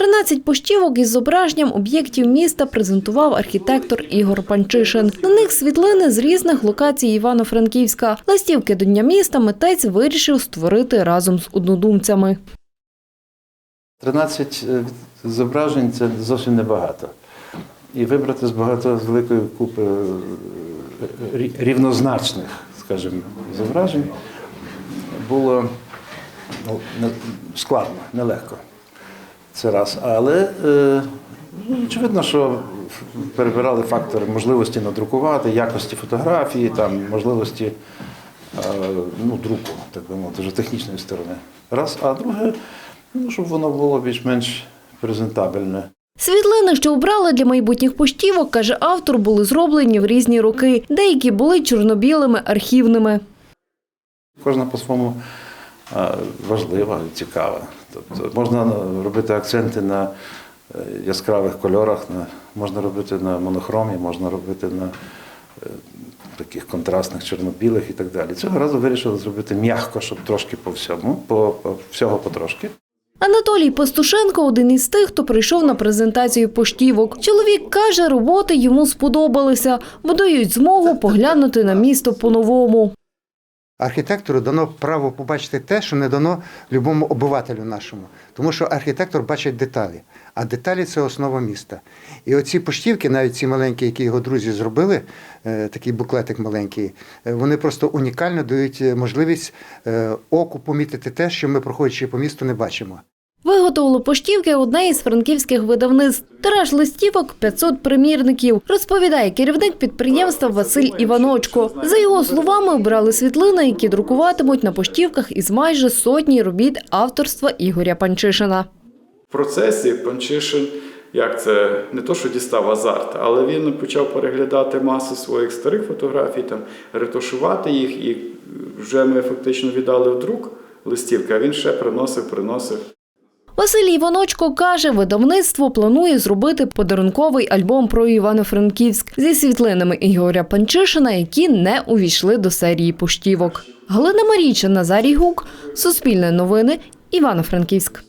13 поштівок із зображенням об'єктів міста презентував архітектор Ігор Панчишин. На них світлини з різних локацій Івано-Франківська. Листівки до Дня міста митець вирішив створити разом з однодумцями. 13 е, зображень це зовсім небагато. І вибрати з багато з великої купи е, рівнозначних, скажімо, зображень було ну, складно, нелегко. Це раз. Але е, ну, очевидно, що перебирали фактори можливості надрукувати, якості фотографії, там, можливості е, ну, друку, так би мовити, вже технічної сторони. Раз, а друге, ну, щоб воно було більш-менш презентабельне. Світлини, що обрали для майбутніх поштівок, каже автор, були зроблені в різні роки. Деякі були чорнобілими архівними. Кожна по-своєму а, важлива і цікава. Тобто можна робити акценти на е, яскравих кольорах, на, можна робити на монохромі, можна робити на е, таких контрастних чорно-білих і так далі. Цього разу вирішили зробити м'яко, щоб трошки по всьому, по, по всього потрошки. Анатолій Пастушенко один із тих, хто прийшов на презентацію поштівок. Чоловік каже, роботи йому сподобалися, бо дають змогу поглянути на місто по-новому. Архітектору дано право побачити те, що не дано любому обивателю нашому. Тому що архітектор бачить деталі, а деталі це основа міста. І оці поштівки, навіть ці маленькі, які його друзі зробили, е, такий буклетик маленький, е, вони просто унікально дають е, можливість оку помітити те, що ми, проходячи по місту, не бачимо. Виготовило поштівки одне із франківських видавництв. Тираж листівок 500 примірників, розповідає керівник підприємства Василь Іваночко. За його словами, обрали світлини, які друкуватимуть на поштівках із майже сотні робіт авторства Ігоря Панчишина. В процесі Панчишин, як це не то, що дістав азарт, але він почав переглядати масу своїх старих фотографій, там, ретушувати їх, і вже ми фактично віддали в друк листівки, а він ще приносив, приносив. Василь Іваночко каже, видавництво планує зробити подарунковий альбом про Івано-Франківськ зі світлинами Ігоря Панчишина, які не увійшли до серії поштівок. Галина Марійча, Назарій Гук, Суспільне новини, Івано-Франківськ.